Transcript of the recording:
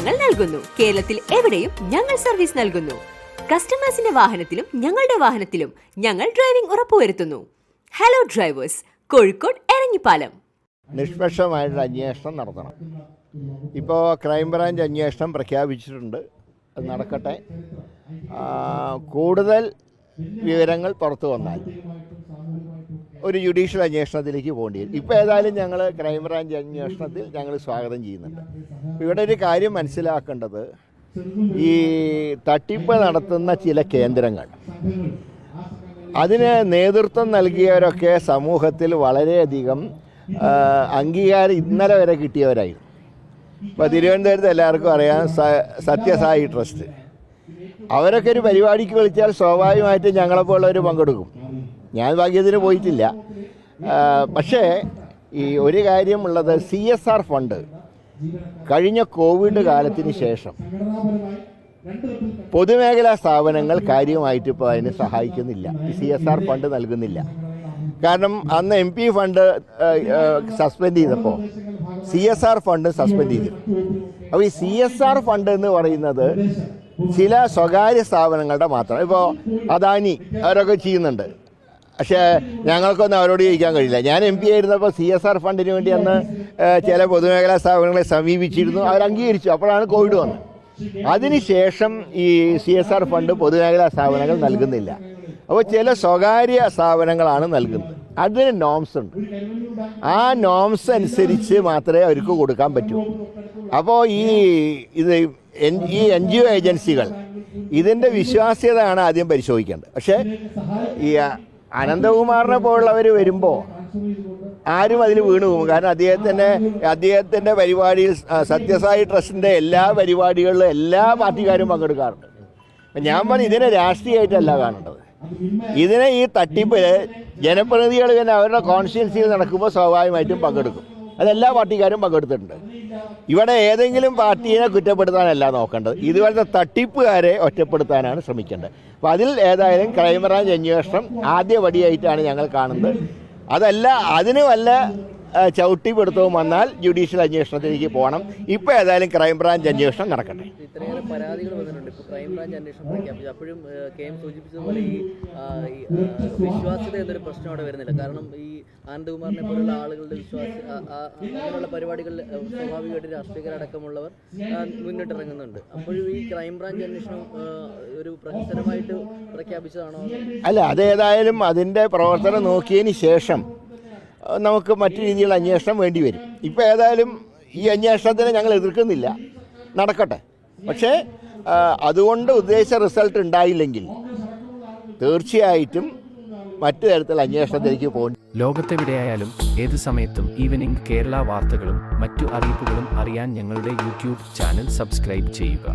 ഞങ്ങൾ നൽകുന്നു. കേരളത്തിൽ എവിടെയും ഞങ്ങൾ സർവീസ് നൽകുന്നു. കസ്റ്റമേഴ്സിന്റെ വാഹനത്തിലും ഞങ്ങളുടെ വാഹനത്തിലും ഞങ്ങൾ ഡ്രൈവിംഗ് ഉറപ്പുവരുത്തുന്നു. Hello drivers Kozhikode Eranhipalam. നിഷ്പക്ഷമായിട്ട് അന്വേഷണം നടത്തണം. ഇപ്പോൾ ക്രൈംബ്രാഞ്ച് അന്വേഷണം പ്രഖ്യാപിച്ചിട്ടുണ്ട്. അത് നടക്കട്ടെ. കൂടുതൽ വിവരങ്ങൾ പുറത്തു വന്നാൽ. ഒരു ജുഡീഷ്യൽ അന്വേഷണത്തിലേക്ക് പോകേണ്ടി വരും. ഇപ്പോൾ ഏതായാലും ഞങ്ങൾ ക്രൈംബ്രാഞ്ച് അന്വേഷണത്തിൽ ഞങ്ങൾ സ്വാഗതം ചെയ്യുന്നുണ്ട്. ഇവിടെ ഒരു കാര്യം മനസ്സിലാക്കേണ്ടത് ഈ തട്ടിപ്പ് നടത്തുന്ന ചില കേന്ദ്രങ്ങൾ അതിന് നേതൃത്വം നൽകിയവരൊക്കെ സമൂഹത്തിൽ വളരെയധികം അംഗീകാരം ഇന്നലെ വരെ കിട്ടിയവരായിരുന്നു. ഇപ്പോൾ തിരുവനന്തപുരത്ത് എല്ലാവർക്കും അറിയാം സത്യസായി ട്രസ്റ്റ്. അവരൊക്കെ ഒരു പരിപാടിക്ക് വിളിച്ചാൽ സ്വാഭാവികമായിട്ടും ഞങ്ങളെപ്പോലുള്ളവർ പങ്കെടുക്കും. ഞാൻ ഭാഗ്യത്തിന് പോയിട്ടില്ല. പക്ഷേ ഈ ഒരു കാര്യമുള്ളത് സി എസ് ആർ ഫണ്ട് കഴിഞ്ഞ കോവിഡ് കാലത്തിന് ശേഷം പൊതുമേഖലാ സ്ഥാപനങ്ങൾ കാര്യമായിട്ട് ഇപ്പോൾ അതിന് സഹായിക്കുന്നില്ല. സി എസ് ആർ ഫണ്ട് നൽകുന്നില്ല. കാരണം അന്ന് എം പി ഫണ്ട് സസ്പെൻഡ് ചെയ്തപ്പോൾ C S R fund suspend ചെയ്തു. അപ്പോൾ ഈ സി എസ് ആർ ഫണ്ട് എന്ന് പറയുന്നത് ചില സ്വകാര്യ സ്ഥാപനങ്ങളുടെ മാത്രം ഇപ്പോൾ അദാനി അവരൊക്കെ ചെയ്യുന്നുണ്ട്. പക്ഷേ ഞങ്ങൾക്കൊന്നും അവരോട് ചോദിക്കാൻ കഴിയില്ല. ഞാൻ എം പി ആയിരുന്നപ്പോൾ സി എസ് ആർ ഫണ്ടിന് വേണ്ടി അന്ന് ചില പൊതുമേഖലാ സ്ഥാപനങ്ങളെ സമീപിച്ചിരുന്നു. അവർ അംഗീകരിച്ചു. അപ്പോഴാണ് കോവിഡ് വന്നത്. അതിനുശേഷം ഈ സി എസ് ആർ ഫണ്ട് പൊതുമേഖലാ സ്ഥാപനങ്ങൾ നൽകുന്നില്ല. അപ്പോൾ ചില സ്വകാര്യ സ്ഥാപനങ്ങളാണ് നൽകുന്നത്. അതിന് നോംസ് ഉണ്ട്. ആ നോംസ് അനുസരിച്ച് മാത്രമേ അവർക്ക് കൊടുക്കാൻ പറ്റൂ. അപ്പോൾ ഈ ഇത് ഈ എൻ ജി ഒ ഏജൻസികൾ ഇതിന്റെ വിശ്വാസ്യതയാണ് ആദ്യം പരിശോധിക്കേണ്ടത്. പക്ഷേ ഈ അനന്തകുമാറിനെ പോലുള്ളവർ വരുമ്പോൾ ആരും അതിൽ വീണു പോകും. കാരണം അദ്ദേഹത്തിന്റെ അദ്ദേഹത്തിന്റെ പരിപാടിയിൽ സത്യസായി ട്രസ്റ്റിന്റെ എല്ലാ പരിപാടികളിലും എല്ലാ പാർട്ടിക്കാരും പങ്കെടുക്കാറുണ്ട്. ഞാൻ പറഞ്ഞു ഇതിനെ രാഷ്ട്രീയമായിട്ടല്ല കാണേണ്ടത്. ഇതിനെ ഈ തട്ടിപ്പിൽ ജനപ്രതിനിധികൾ തന്നെ അവരുടെ കോൺസ്റ്റിറ്റ്യൻസിയിൽ നടക്കുമ്പോൾ സ്വാഭാവികമായിട്ടും പങ്കെടുക്കും. അതെല്ലാ പാർട്ടിക്കാരും പങ്കെടുത്തിട്ടുണ്ട്. ഇവിടെ ഏതെങ്കിലും പാർട്ടിയെ കുറ്റപ്പെടുത്താനല്ല നോക്കേണ്ടത്. ഇതുപോലത്തെ തട്ടിപ്പുകാരെ ഒറ്റപ്പെടുത്താനാണ് ശ്രമിക്കേണ്ടത്. അപ്പോൾ അതിൽ ഏതായാലും ക്രൈംബ്രാഞ്ച് അന്വേഷണം ആദ്യ പടിയായിട്ടാണ് ഞങ്ങൾ കാണുന്നത്. അതല്ല അതിന് വല്ല ആ, ചവിട്ടിപ്പിടുത്തവും വന്നാൽ ജുഡീഷ്യൽ അന്വേഷണത്തിലേക്ക് പോകണം. ഇപ്പോൾ ഏതായാലും ക്രൈംബ്രാഞ്ച് അന്വേഷണം നടക്കട്ടെ. ഇത്രയേറെ പരാതികൾ വന്നിട്ടുണ്ട്. ഇപ്പോൾ ക്രൈംബ്രാഞ്ച് അന്വേഷണം പ്രഖ്യാപിച്ചു അപ്പോഴും ഏഹ്, കെ എം സൂചിപ്പിച്ചതുപോലെ ഈ ആ, ഈ, വിശ്വാസ്യത എന്നൊരു പ്രശ്നം അവിടെ വരുന്നില്ല. കാരണം ഈ ആനന്ദകുമാറിനെ പോലുള്ള ആളുകളുടെ വിശ്വാസ ആ, ആ, അങ്ങനെയുള്ള പരിപാടികളിൽ ഏഹ്, സ്വാഭാവികമായിട്ട് രാഷ്ട്രീയക്കാരടക്കമുള്ളവർ മുന്നിട്ടിറങ്ങുന്നുണ്ട്. അപ്പോഴും ഈ ക്രൈംബ്രാഞ്ച് അന്വേഷണം ഏഹ്, ഒരു പ്രഹസനമായിട്ട് പ്രഖ്യാപിച്ചതാണോ? അല്ല അതേതായാലും അതിന്റെ പ്രവർത്തനം നോക്കിയതിന് ശേഷം നമുക്ക് മറ്റു രീതിയിലുള്ള അന്വേഷണം വേണ്ടി വരും. ഇപ്പോൾ ഏതായാലും ഈ അന്വേഷണത്തിനെ ഞങ്ങൾ എതിർക്കുന്നില്ല. നടക്കട്ടെ. പക്ഷേ അതുകൊണ്ട് ഉദ്ദേശിച്ച റിസൾട്ട് ഉണ്ടായില്ലെങ്കിൽ തീർച്ചയായിട്ടും മറ്റു തരത്തിലുള്ള അന്വേഷണത്തിലേക്ക് പോകും ലോകത്തെവിടെയായാലും ഏത് സമയത്തും ഈവനിംഗ് കേരള വാർത്തകളും മറ്റു അറിയിപ്പുകളും അറിയാൻ ഞങ്ങളുടെ യൂട്യൂബ് ചാനൽ സബ്സ്ക്രൈബ് ചെയ്യുക.